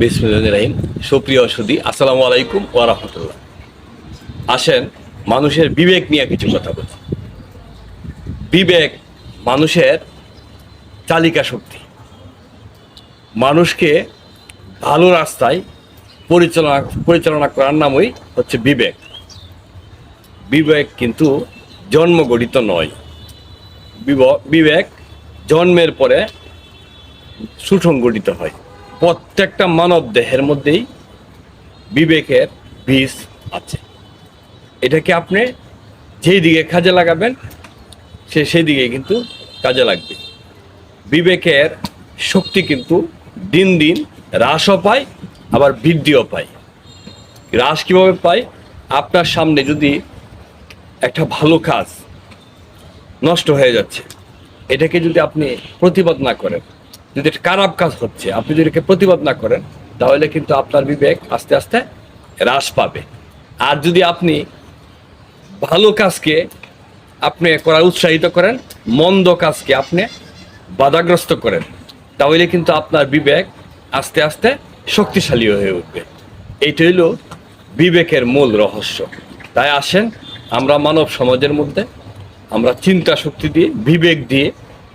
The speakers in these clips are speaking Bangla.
বিসমিল্লাহ রাহিম। সুপ্রিয় সুদী আসসালামু আলাইকুম রাহমাতুল্লাহ। আসেন, মানুষের বিবেক নিয়ে কিছু কথা বলি। বিবেক মানুষের চালিকা শক্তি। মানুষকে ভালো রাস্তায় পরিচালনা পরিচালনা করার নামই হচ্ছে বিবেক। বিবেক কিন্তু জন্মগঠিত নয়। বিব- বিবেক জন্মের পরে সুসংগঠিত হয়। প্রত্যেকটা মানব দেহের মধ্যেই বিবেকের বীজ আছে। এটাকে আপনি যেই দিকে কাজে লাগাবেন, সে সেই দিকে কিন্তু কাজে লাগবে। বিবেকের শক্তি কিন্তু দিন দিন হ্রাসও পায়, আবার বৃদ্ধিও পায়। হ্রাস কীভাবে পায়? আপনার সামনে যদি একটা ভালো কাজ নষ্ট হয়ে যাচ্ছে, এটাকে যদি আপনি প্রতিবাদ না করেন যদি এটা খারাপ কাজ হচ্ছে, আপনি যদি এটাকে প্রতিবাদ না করেন, তাহলে কিন্তু আপনার বিবেক আস্তে আস্তে হ্রাস পাবে। আর যদি আপনি ভালো কাজকে আপনি করার উৎসাহিত করেন, মন্দ কাজকে আপনি বাধাগ্রস্ত করেন, তাহলে কিন্তু আপনার বিবেক আস্তে আস্তে শক্তিশালী হয়ে উঠবে। এইটা হইল বিবেকের মূল রহস্য। তাই আসেন, আমরা মানব সমাজের মধ্যে আমরা চিন্তা শক্তি দিয়ে, বিবেক দিয়ে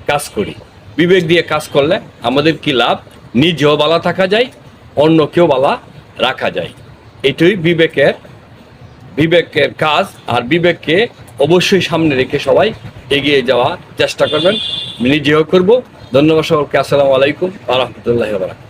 কাজ করি। বিবেক দিয়ে কাজ করলে আমাদের কি লাভ? নিজেও বালা থাকা যায় অন্য কেউ বালা রাখা যায়। এটাই বিবেকের বিবেকের কাজ, আর বিবেককে অবশ্যই সামনে রেখে সবাই এগিয়ে যাওয়ার চেষ্টা করবেন। নিজেও করব। ধন্যবাদ সকলকে। আসসালামু আলাইকুম। আ বারাকাতুহু।